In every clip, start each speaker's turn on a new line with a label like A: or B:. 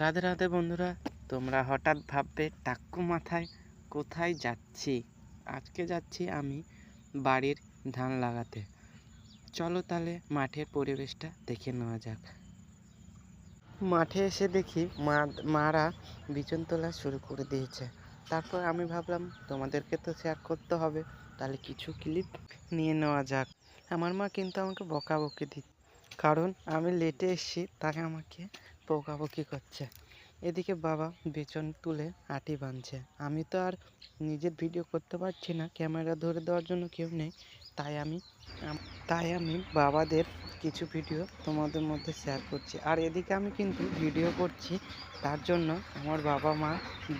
A: রাধে রাধে বন্ধুরা, তোমরা হঠাৎ ভাববে টাক্কু মাথায় কোথায় যাচ্ছি? আজকে যাচ্ছি আমি বাড়ির ধান লাগাতে। চলো তাহলে মাঠের পরিবেশটা দেখে নেওয়া যাক। মাঠে এসে দেখি মা, মারা বিচন তোলা শুরু করে দিয়েছে। তারপর আমি ভাবলাম, তোমাদেরকে তো শেয়ার করতে হবে, তাহলে কিছু ক্লিপ নিয়ে নেওয়া যাক। আমার মা কিন্তু আমাকে বকাবকি দি কারণ আমি লেটে এসেছি, তাই আমাকে বকাবকি করছে। এদিকে বাবা বেচন তুলে আটি বাঁধছে। আমি তো আর নিজের ভিডিও করতে পারছি না ক্যামেরা ধরে দেওয়ার জন্য কেউ নেই। তাই আমি তাই আমি বাবাদের কিছু ভিডিও তোমাদের মধ্যে শেয়ার করছি। আর এদিকে আমি কিন্তু ভিডিও করছি, তার জন্য আমার বাবা মা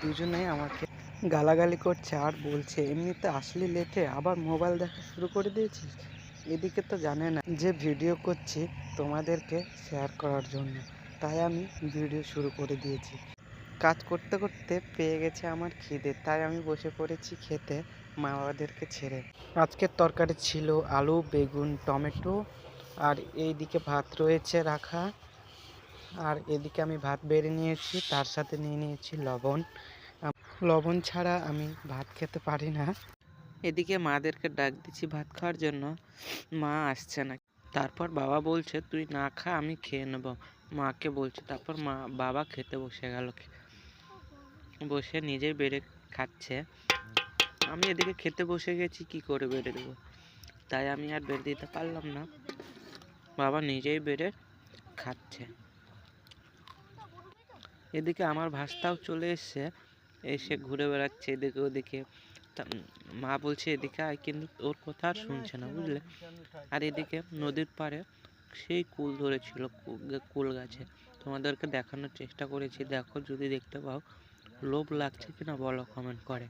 A: দুজনেই আমাকে গালাগালি করছে আর বলছে, এমনিতে আসলি লেটে আবার মোবাইল দেখা শুরু করে দিয়েছিস? এদিকে তো জানে না যে ভিডিও করছি তোমাদেরকে শেয়ার করার জন্য। তাই আমি ভিডিও শুরু করে দিয়েছি। কাজ করতে করতে পেয়ে গেছে আমার খিদে, তাই আমি বসে পড়েছি খেতে মা বাবাদেরকে ছেড়ে। আজকের তরকারি ছিল আলু, বেগুন, টমেটো, আর এইদিকে ভাত রয়েছে রাখা। আর এদিকে আমি ভাত বেড়ে নিয়েছি, তার সাথে নিয়ে নিয়েছি লবণ। লবণ ছাড়া আমি ভাত খেতে পারি না। এদিকে মাদেরকে ডাক দিচ্ছি ভাত খাওয়ার জন্য। মা আসছে না তারপর বাবা বলছে, তুই না খা, আমি খেয়ে নেব। মাকে বলছে, তারপর মা, বাবা খেতে বসে গেল বসে নিজেই বেড়ে খাচ্ছে। আমি এদিকে খেতে বসে গেছি, কি করে বেড়ে দেবো? তাই আমি আর বেড়ে দিতে পারলাম না। বাবা নিজেই বেড়ে খাচ্ছে। এদিকে আমার ভাস্তাও চলে এসছে, এসে ঘুরে বেড়াচ্ছে। এদিকে ওদিকে মা বলছে এদিকে আয়, কিন্তু ওর কথা আর শুনছে না, বুঝলে? আর এদিকে নদীর পাড়ে সেই কুল ধরেছিল কুল গাছে। তোমাদেরকে দেখানোর চেষ্টা করেছি, দেখো যদি দেখতে পাও, লোভ লাগছে কিনা বলো কমেন্ট করে।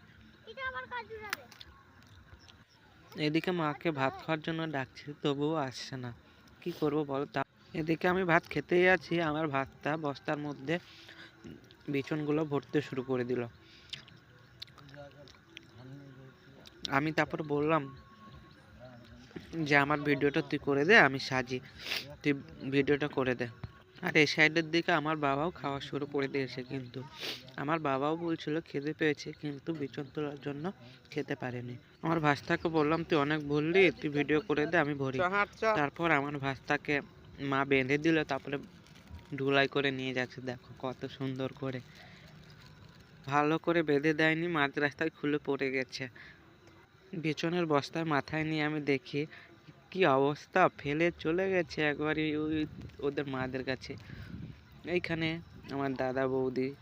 A: এদিকে মাকে ভাত খাওয়ার জন্য ডাকছি, তবুও আসছে না। কি করব বলো? তা, এদিকে আমি ভাত খেতেই আছি, আমার ভাতটা বস্তার মধ্যে বিচনগুলো ভরতে শুরু করে দিল। আমি তারপর বললাম যে আমার ভিডিওটা তুই করে দে আমি সাজি। তুই ভিডিওটা করে দে। আর এই সাইডের দিকে আমার বাবাও খাওয়া শুরু করে দিয়েছে কিন্তু। আমার বাবাও বলছিল খেতে পেয়েছে কিন্তু বিচন তোলার জন্য খেতে পারেনি। আমার ভাস্তাকে বললাম তুই অনেক বললি তুই ভিডিও করে দে আমি ভরি। তারপর আমার ভাস্তাকে মা বেঁধে দিল তারপরে ধুলাই করে নিয়ে যাচ্ছে দেখো কত সুন্দর করে। ভালো করে বেঁধে দেয়নি মাঝ রাস্তায় খুলে পড়ে গেছে। বিচনের বস্তায় মাথায় নিয়ে আমি দেখি, কি অবস্থা? ফেলে চলে গেছে একবারই ওই ওদের মাদের কাছে। এইখানে আমার দাদা, বৌদি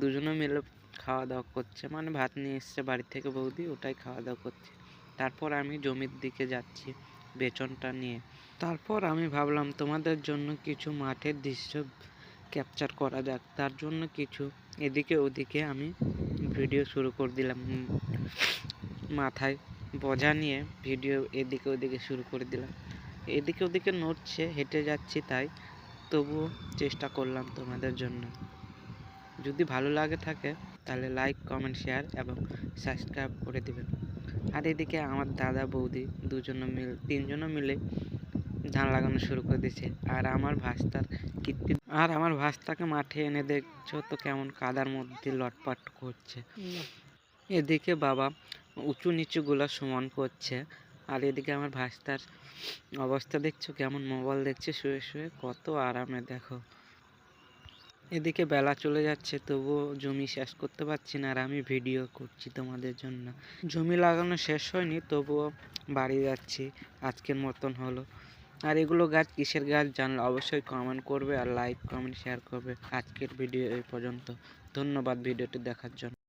A: দুজনে মিলে খাওয়া দাওয়া করছে। মানে ভাত নিয়ে এসছে বাড়ি থেকে বৌদি, ওটাই খাওয়া দাওয়া করছে। তারপর আমি জমির দিকে যাচ্ছি বেচনটা নিয়ে। তারপর আমি ভাবলাম, তোমাদের জন্য কিছু মাঠের দৃশ্য ক্যাপচার করা যাক। তার জন্য কিছু এদিকে ওদিকে আমি ভিডিও শুরু করে দিলাম। মাথায় বোঝা নিয়ে ভিডিও এদিকে ওদিকে শুরু করে দিলাম। এদিকে ওদিকে নড়ছে, হেঁটে যাচ্ছি তাই। তবুও চেষ্টা করলাম তোমাদের জন্য। যদি ভালো লাগে থাকে, তাহলে লাইক কমেন্ট শেয়ার এবং সাবস্ক্রাইব করে দিবেন। আর এদিকে আমার দাদা, বৌদি দুজনে মিল, তিনজনে মিলে ধান লাগানো শুরু করে দিয়েছে। আর আমার ভাস্তার কীর্তি আর আমার ভাস্তাকে মাঠে এনে দেখছ তো কেমন কাদার মধ্যে লটপট করছে। এদিকে বাবা উঁচু নিচুগুলো সমান করছে, আর এদিকে আমার ভাস্তার অবস্থা দেখছ কেমন? মোবাইল দেখছে, শুয়ে শুয়ে কত আরামে, দেখো। এদিকে বেলা চলে যাচ্ছে, তবুও জমি শেষ করতে পারছি না, আর আমি ভিডিও করছি তোমাদের জন্য। জমি লাগানো শেষ হয়নি, তবুও বাড়ি যাচ্ছি, আজকের মতন হলো। আর এগুলো গাছ কিসের গাছ জানলে অবশ্যই কমেন্ট করবে, আর লাইক কমেন্ট শেয়ার করবে। আজকের ভিডিও এই পর্যন্ত। ধন্যবাদ ভিডিওটি দেখার জন্য।